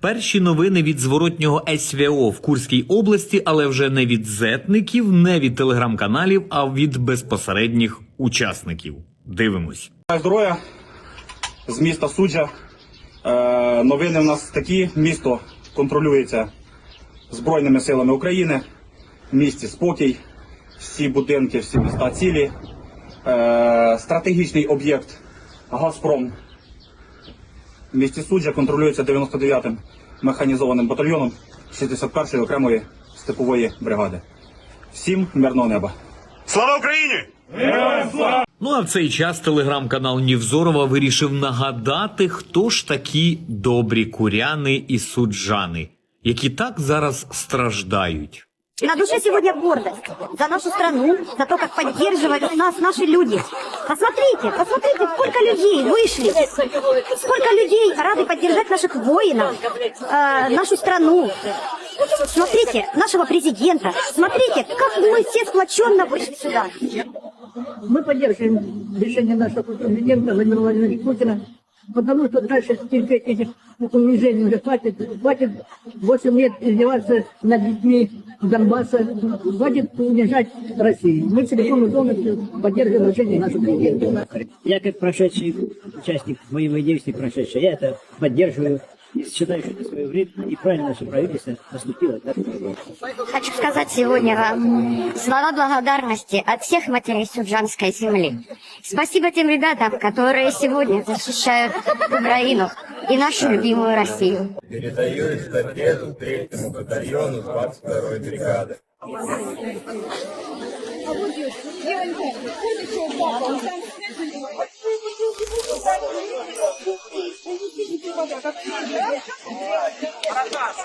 Перші новини від зворотнього СВО в Курській області, але вже не від зетників, не від телеграм-каналів, а від безпосередніх учасників. Дивимось. Здоров'я з міста Суджа. Е, новини в нас такі. Місто контролюється Збройними силами України. В місті спокій, всі будинки, всі міста цілі. Е, стратегічний об'єкт Газпром місті Суджа контролюється 99-м механізованим батальйоном 61-ї окремої степової бригади. Всім мирного неба. Слава Україні! Ну а в цей час телеграм-канал Нівзорова вирішив нагадати, хто ж такі добрі куряни і суджани, які так зараз страждають. На душе сегодня гордость за нашу страну, за то, как поддерживают нас наши люди. Посмотрите, посмотрите, сколько людей вышли, сколько людей рады поддержать наших воинов, э, нашу страну. Смотрите, нашего президента. Смотрите, как мы все сплоченно вышли сюда. Мы поддерживаем решение нашего президента Владимира Владимировича Путина, потому что дальше терпеть этих унижений уже хватит. Хватит 8 лет издеваться над детьми Донбасса, хватит унижать Россию. Мы целиком и полностью поддерживаем решение нашего президента. Я как прошедший участник боевых действий прошедший, я это поддерживаю. И считаю, что это свое время и правильно наше правительство поступило так, как было. Хочу сказать сегодня вам слова благодарности от всех матерей Суджанской земли. Спасибо тем ребятам, которые сегодня защищают Украину и нашу любимую Россию. Передаю эстафету третьему батальону 22-й бригады. Проказ.